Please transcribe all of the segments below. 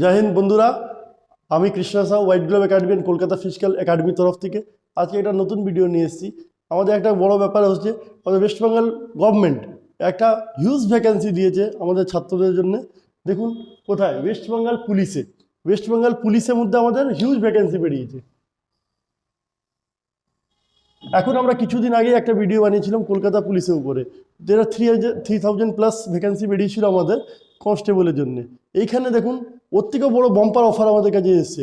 জয় বন্ধুরা, আমি Krishna Sau white globe academy and Kolkata physical একাডেমির তরফ থেকে আজকে একটা নতুন ভিডিও নিয়ে এসেছি। আমাদের একটা বড় ব্যাপার হচ্ছে, আমাদের ওয়েস্ট বেঙ্গল গভর্নমেন্ট একটা হিউজ ভ্যাকেন্সি দিয়েছে আমাদের ছাত্রদের জন্য। দেখুন, কোথায়? ওয়েস্ট বেঙ্গল পুলিশে ওয়েস্ট বেঙ্গল পুলিশের মধ্যে আমাদের হিউজ ভ্যাকেন্সি বেরিয়েছে। এখন আমরা কিছুদিন আগে একটা ভিডিও বানিয়েছিলাম কলকাতা পুলিশের উপরে। যেটা three three thousand plus vacancy বেরিয়েছিল আমাদের কনস্টেবলের জন্য। এইখানে দেখুন ওর থেকেও বড়ো বম্পার অফার আমাদের কাছে এসছে।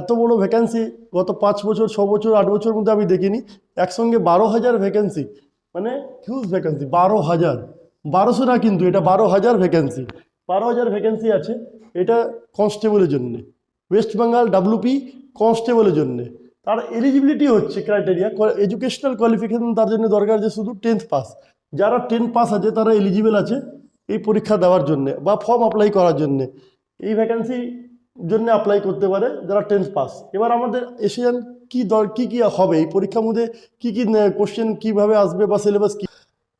এত বড় ভ্যাকেন্সি গত পাঁচ বছর, ছ বছর, আট বছর মধ্যে আমি দেখিনি। একসঙ্গে বারো হাজার ভ্যাকেন্সি মানে হিউজ ভ্যাকেন্সি বারো হাজার। বারোশো না কিন্তু, এটা বারো হাজার ভ্যাকেন্সি বারো হাজার ভ্যাকেন্সি আছে, এটা কনস্টেবলের জন্যে। ওয়েস্ট বেঙ্গল ডাব্লিউপি কনস্টেবলের জন্যে। তার এলিজিবিলিটি হচ্ছে ক্রাইটেরিয়া এডুকেশনাল কোয়ালিফিকেশন তার জন্য দরকার যে শুধু টেন্থ পাস যারা টেন্থ পাস আছে, তারা এলিজিবল আছে এই পরীক্ষা দেওয়ার জন্যে বা ফর্ম অ্যাপ্লাই করার জন্যে। এই ভ্যাকেন্সি জন্য অ্যাপ্লাই করতে পারে, যারা টেন্থ পাস এবার আমাদের এসে যান কী দর কী কী হবে? এই পরীক্ষার মধ্যে কী কী কোশ্চেন কীভাবে আসবে বা সিলেবাস কী?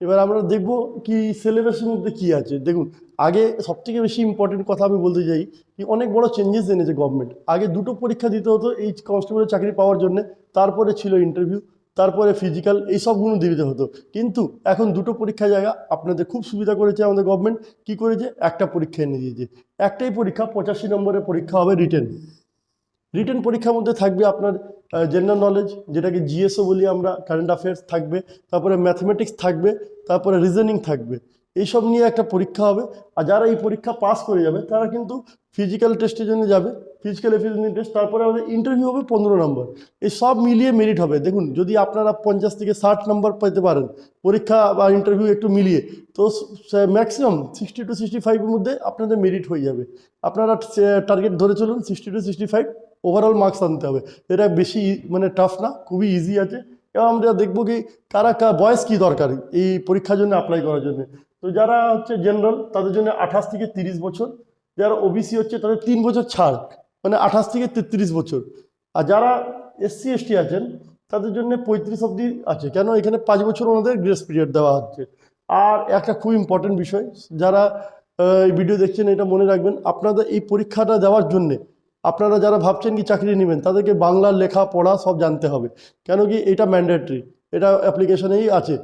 এবার আমরা দেখব কি সিলেবাসের মধ্যে কি আছে। দেখুন, আগে সবথেকে বেশি ইম্পর্টেন্ট কথা আমি বলতে চাই কি, অনেক বড় চেঞ্জেস এনেছে গভর্নমেন্ট আগে দুটো পরীক্ষা দিতে হতো এই কনস্টেবলের চাকরি পাওয়ার জন্য, তারপরে ছিল ইন্টারভিউ তারপরে ফিজিক্যাল এইসবগুলো দিতে হতো। কিন্তু এখন দুটো পরীক্ষা জায়গা আপনাদের খুব সুবিধা করেছে আমাদের গভর্নমেন্ট কি করেছে? একটা পরীক্ষা এনে দিয়েছে। একটাই পরীক্ষা, পঁচাশি নম্বরের পরীক্ষা হবে রিটেন রিটেন পরীক্ষার মধ্যে থাকবে আপনার জেনারেল নলেজ যেটাকে জিএসও বলি আমরা কারেন্ট অ্যাফেয়ার্স থাকবে। তারপরে ম্যাথমেটিক্স থাকবে। তারপরে রিজনিং থাকবে। এইসব নিয়ে একটা পরীক্ষা হবে। আর যারা এই পরীক্ষা পাস করে যাবে, তারা কিন্তু ফিজিক্যাল টেস্টের জন্য যাবে। ফিজিক্যাল এফিসিয়েন্সি টেস্ট তারপরে আমাদের ইন্টারভিউ হবে পনেরো নম্বর এই সব মিলিয়ে মেরিট হবে। দেখুন, যদি আপনারা পঞ্চাশ থেকে ষাট নম্বর পেতে পারেন, পরীক্ষা বা ইন্টারভিউ একটু মিলিয়ে, তো ম্যাক্সিমাম সিক্সটি টু সিক্সটি ফাইভের মধ্যে আপনাদের মেরিট হয়ে যাবে। আপনারা টার্গেট ধরে চলুন sixty to sixty five overall marks আনতে হবে। এটা বেশি মানে টাফ না, খুবই ইজি আছে। এবং আমরা দেখব কি, কারা বয়স কী দরকার এই পরীক্ষার জন্য অ্যাপ্লাই করার জন্য। তো যারা হচ্ছে জেনারেল তাদের জন্য আঠাশ থেকে তিরিশ বছর। যারা ওবিসি হচ্ছে, তাদের তিন বছর ছাড় মানে আঠাশ থেকে তেত্রিশ বছর। আর যারা এসসি এসটি আছেন, তাদের জন্য পঁয়ত্রিশ অবধি আছে। কেন? এখানে পাঁচ বছর ওনাদের গ্রেস পিরিয়ড দেওয়া হচ্ছে। আর একটা খুব ইম্পর্টেন্ট বিষয়, যারা এই ভিডিও দেখছেন, এটা মনে রাখবেন, আপনাদের এই পরীক্ষাটা দেওয়ার জন্যে আপনারা যারা ভাবছেন কি চাকরি নেবেন, তাদেরকে বাংলা লেখা, পড়া সব জানতে হবে। কেন কি? এটা ম্যান্ডেটরি এটা অ্যাপ্লিকেশনেই আছে।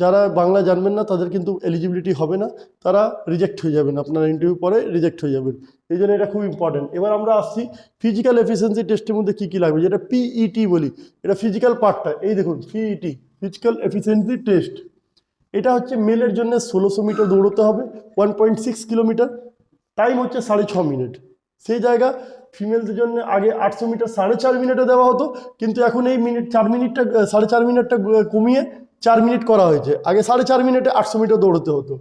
যারা বাংলা জানবেন না, তাদের কিন্তু এলিজিবিলিটি হবে না। তারা রিজেক্ট হয়ে যাবেন, আপনারা ইন্টারভিউ পরে রিজেক্ট হয়ে যাবেন। এই জন্য এটা খুব ইম্পর্টেন্ট এবার আমরা আসছি ফিজিক্যাল এফিসিয়েন্সি টেস্টের মধ্যে কী কী লাগবে? যেটা পিইটি বলি, এটা ফিজিক্যাল পার্টটা এই দেখুন পিইটি ফিজিক্যাল এফিসিয়েন্সি টেস্ট এটা হচ্ছে মেলের জন্য ষোলোশো মিটার দৌড়তে হবে one point six kilometre time হচ্ছে সাড়ে ছ মিনিট। সেই জায়গা ফিমেলদের জন্য আগে আটশো মিটার সাড়ে চার মিনিটে দেওয়া হতো, কিন্তু এখন এই মিনিট, চার মিনিটটা, সাড়ে চার মিনিটটা কমিয়ে চার মিনিট করা হয়েছে। আগে সাড়ে চার মিনিটে আটশো মিটার দৌড়তে হতো।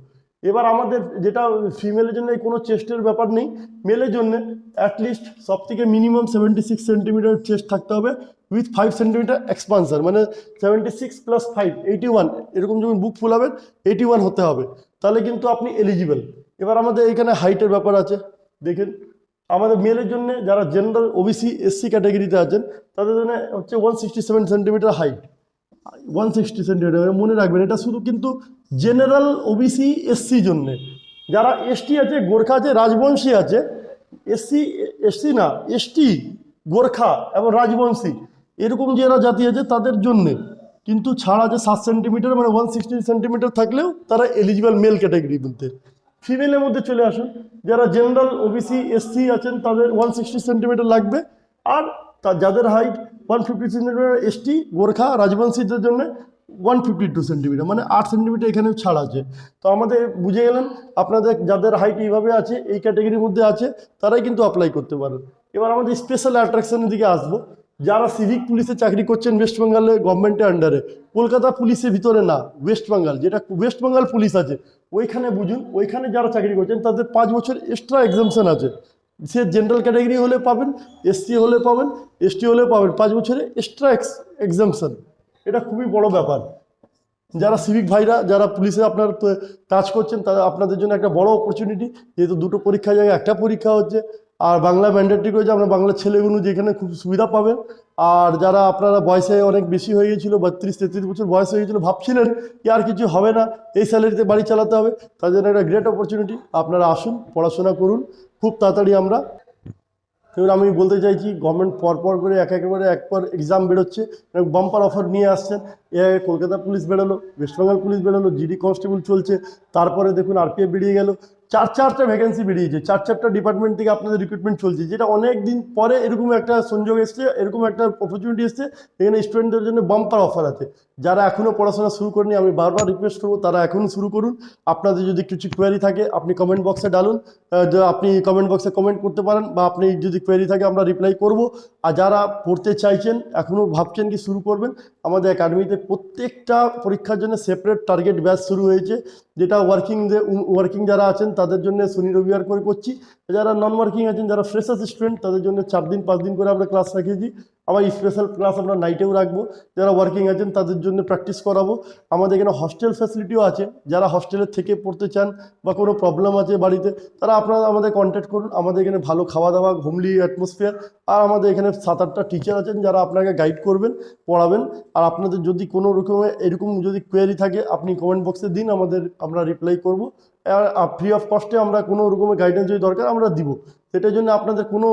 এবার আমাদের যেটা ফিমেলের জন্য কোনো চেস্টের ব্যাপার নেই। মেলের জন্য অ্যাটলিস্ট সব থেকে minimum seventy six centimetre chest থাকতে হবে উইথ ফাইভ সেন্টিমিটার এক্সপানসার মানে seventy six plus five eighty one এরকম যখন বুক ফুলাবেন এইটি ওয়ান হতে হবে। তাহলে কিন্তু আপনি এলিজিবল এবার আমাদের এখানে হাইটের ব্যাপার আছে। দেখেন, আমাদের মেলের জন্য যারা জেনারেল ওবিসি এসসি ক্যাটাগরিতে আছেন, তাদের জন্য হচ্ছে one sixty seven centimetre height one sixty centimetre মনে রাখবেন, এটা শুধু কিন্তু জেনারেল ওবিসি এসসি জন্যে। যারা এসটি আছে, গোর্খা আছে, রাজবংশী আছে এসসি এসসি না এসটি গোর্খা এবং রাজবংশী, এরকম যারা জাতি আছে তাদের জন্যে। কিন্তু ছাড় আছে সাত সেন্টিমিটার মানে ওয়ান সিক্সটি সেন্টিমিটার থাকলেও তারা এলিজিবল মেল ক্যাটাগরির মধ্যে ফিমেলের মধ্যে চলে আসুন, যারা জেনারেল ওবিসি এসসি আছেন, তাদের ওয়ান সিক্সটি সেন্টিমিটার লাগবে। আর যাদের height one fifty centimetre ST Gorkha, রাজবংশীদের জন্য ওয়ান ফিফটি টু সেন্টিমিটার মানে আট সেন্টিমিটার এখানে ছাড় আছে। তো আমাদের বুঝে গেলেন, আপনাদের যাদের হাইট এইভাবে আছে, এই ক্যাটাগরির মধ্যে আছে, তারাই কিন্তু অ্যাপ্লাই করতে পারেন এবার আমাদের স্পেশাল অ্যাট্রাকশনের দিকে আসব। যারা সিভিক পুলিশে চাকরি করছেন ওয়েস্ট বেঙ্গলে গভর্নমেন্টের আন্ডারে কলকাতা পুলিশের ভিতরে না ওয়েস্ট বেঙ্গল যেটা ওয়েস্ট বেঙ্গল পুলিশ আছে, ওইখানে বুঝুন, ওইখানে যারা চাকরি করছেন, তাদের পাঁচ বছর এক্সট্রা এক্সামশন আছে। সে জেনারেল ক্যাটাগরি হলে পাবেন এসসি হলে পাবেন এসটি হলে পাবেন। পাঁচ বছরে এক্সট্রা এক্সামশন এটা খুবই বড় ব্যাপার। যারা সিভিক ভাইরা, যারা পুলিশে আপনার কাজ করছেন, তারা আপনাদের জন্য একটা বড় অপরচুনিটি যেহেতু দুটো পরীক্ষা জায়গায় একটা পরীক্ষা হচ্ছে। আর বাংলা ম্যান্ডেটরি করেছে আমরা বাংলার ছেলেগুলো যেখানে খুব সুবিধা পাবেন। আর যারা আপনারা বয়সে অনেক বেশি হয়ে গেছিল, বত্রিশ, তেত্রিশ বছর বয়স হয়ে গেছিল, ভাবছিলেন কি আর কিছু হবে না, এই স্যালারিতে বাড়ি চালাতে হবে তার জন্য একটা গ্রেট অপরচুনিটি আপনারা আসুন, পড়াশোনা করুন। খুব তাড়াতাড়ি আমরা। এবার আমি বলতে চাইছি গভর্নমেন্ট পরপর করে এক একেবারে একবার এক্সাম বেরোচ্ছে বাম্পার অফার নিয়ে আসছেন। এ আগে কলকাতা পুলিশ বেরোলো বেঙ্গল পুলিশ বেরোলো জিডি কনস্টেবল চলছে, তারপরে দেখুন আরপিএফ বেরিয়ে গেল। চার চারটা ভ্যাকেন্সি বেরিয়েছে। চার চারটা ডিপার্টমেন্ট থেকে আপনাদের রিক্রুটমেন্ট চলছে, যেটা অনেক দিন পরে এরকম একটা সংযোগ এসছে, এরকম একটা অপরচুনিটি এসছে এখানে স্টুডেন্টদের জন্য বাম্পার অফার আছে। যারা এখনও পড়াশোনা শুরু করেনি, আমি বারবার রিকোয়েস্ট করব, তারা এখন শুরু করুন। আপনাদের যদি কিছু কোয়ারি থাকে, আপনি কমেন্ট বক্সে ডালুন। আপনি কমেন্ট বক্সে কমেন্ট করতে পারেন, বা আপনি যদি কোয়ারি থাকে, আমরা রিপ্লাই করব। আর যারা পড়তে চাইছেন এখনও ভাবছেন কি শুরু করবেন আমাদের একাডেমিতে প্রত্যেকটা পরীক্ষার জন্য সেপারেট টার্গেট ব্যাচ শুরু হয়েছে। যেটা ওয়ার্কিং যে ওয়ার্কিং যারা আছেন, তাদের জন্য শনি, রবিবার করে করছি। যারা নন ওয়ার্কিং আছেন, যারা ফ্রেশার্স স্টুডেন্ট তাদের জন্য চার দিন, পাঁচ দিন করে আমরা ক্লাস রাখিয়েছি আবার স্পেশাল ক্লাস আমরা নাইটেও রাখব। যারা ওয়ার্কিং আছেন, তাদের জন্য প্র্যাকটিস করাবো। আমাদের এখানে হস্টেল ফ্যাসিলিটিও আছে। যারা হস্টেলের থেকে পড়তে চান বা কোনো প্রবলেম আছে বাড়িতে, তারা আপনারা আমাদের কন্ট্যাক্ট করুন। আমাদের এখানে ভালো খাওয়া দাওয়া হোমলি অ্যাটমসফিয়ার আর আমাদের এখানে সাত আটটা টিচার আছেন যারা আপনাকে গাইড করবেন, পড়াবেন। আর আপনাদের যদি কোনো রকমের এরকম যদি কোয়ারি থাকে, আপনি কমেন্ট বক্সে দিন, আমাদের, আমরা রিপ্লাই করব। আর ফ্রি অফ কস্টে আমরা কোনো রকমের গাইডেন্স যদি দরকার, আমরা দিব। সেটার জন্য আপনাদের কোনো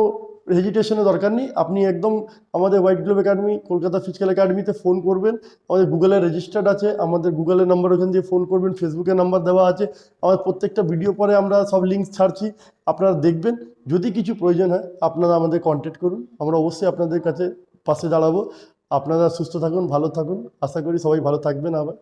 হেজিটেশনের দরকার নেই। আপনি একদম আমাদের white globe academy Kolkata physical একাডেমিতে ফোন করবেন। আমাদের গুগলে রেজিস্টার্ড আছে, আমাদের গুগলের নাম্বার ওখান দিয়ে ফোন করবেন ফেসবুকে নাম্বার দেওয়া আছে। আমাদের প্রত্যেকটা ভিডিও পরে আমরা সব লিঙ্ক ছাড়ছি, আপনারা দেখবেন। যদি কিছু প্রয়োজন হয়, আপনারা আমাদের কন্ট্যাক্ট করুন। আমরা অবশ্যই আপনাদের কাছে পাশে দাঁড়াবো। আপনারা সুস্থ থাকুন, ভালো থাকুন। আশা করি সবাই ভালো থাকবেন আবার।